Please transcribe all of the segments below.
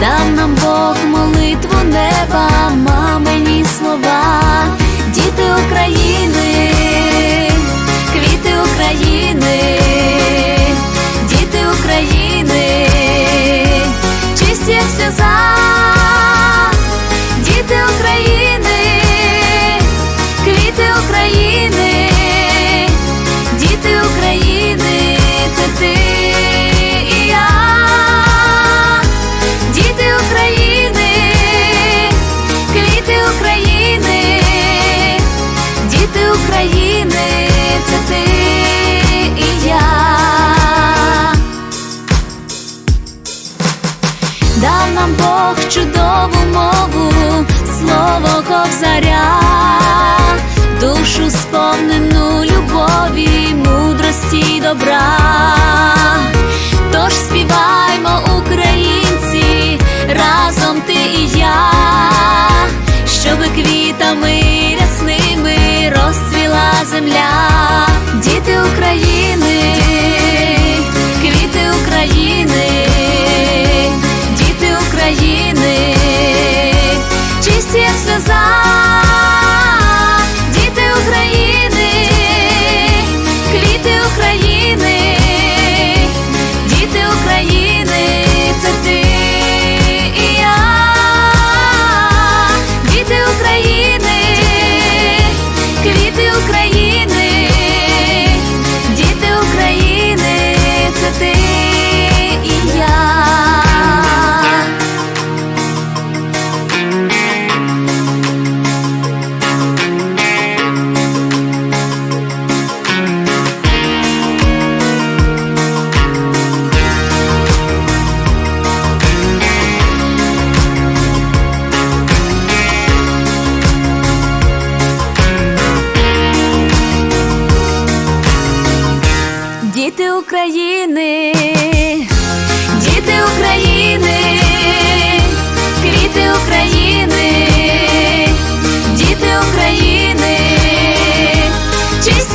дав нам Бог молитву неба, мамині слова, діти України, квіти України. мов заря, душу сповнену.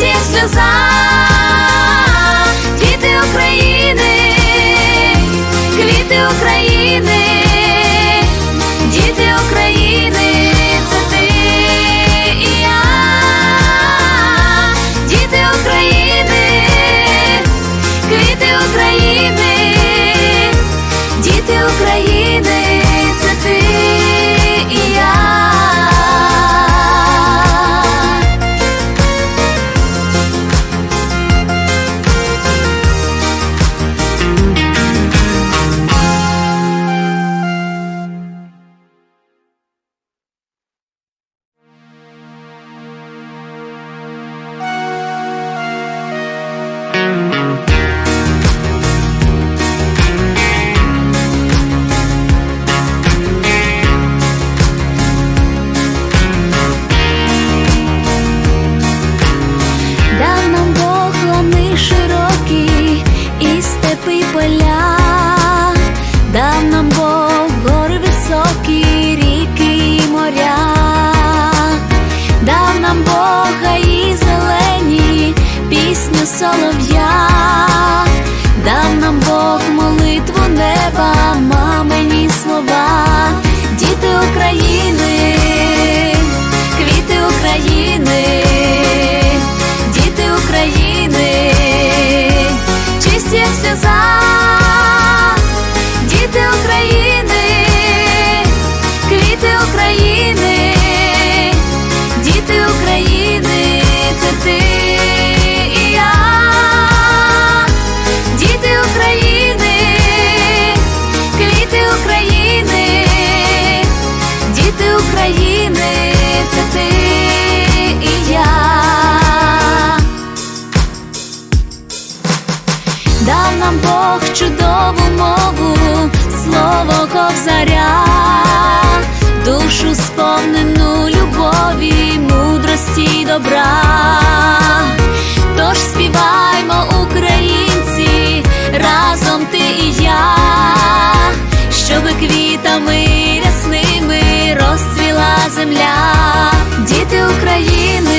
se esbrançar. України. квітами рясними розцвіла земля, діти України.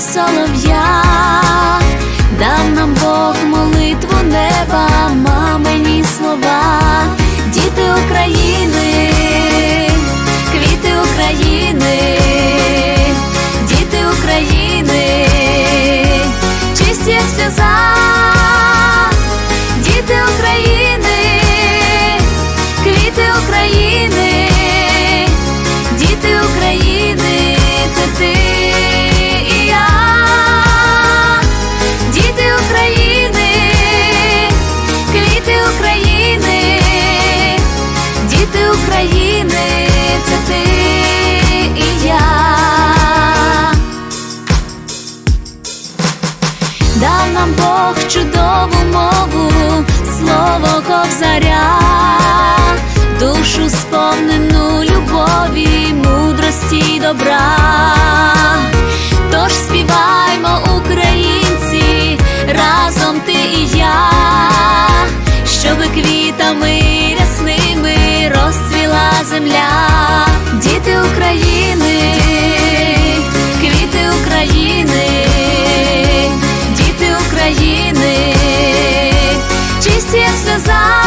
Солов'я, дав нам Бог молитву неба, мамині добра. Тож співаймо, українці, разом ти і я, щоби квітами рясними розцвіла земля, діти України, квіти України, діти України, чисті як сльоза,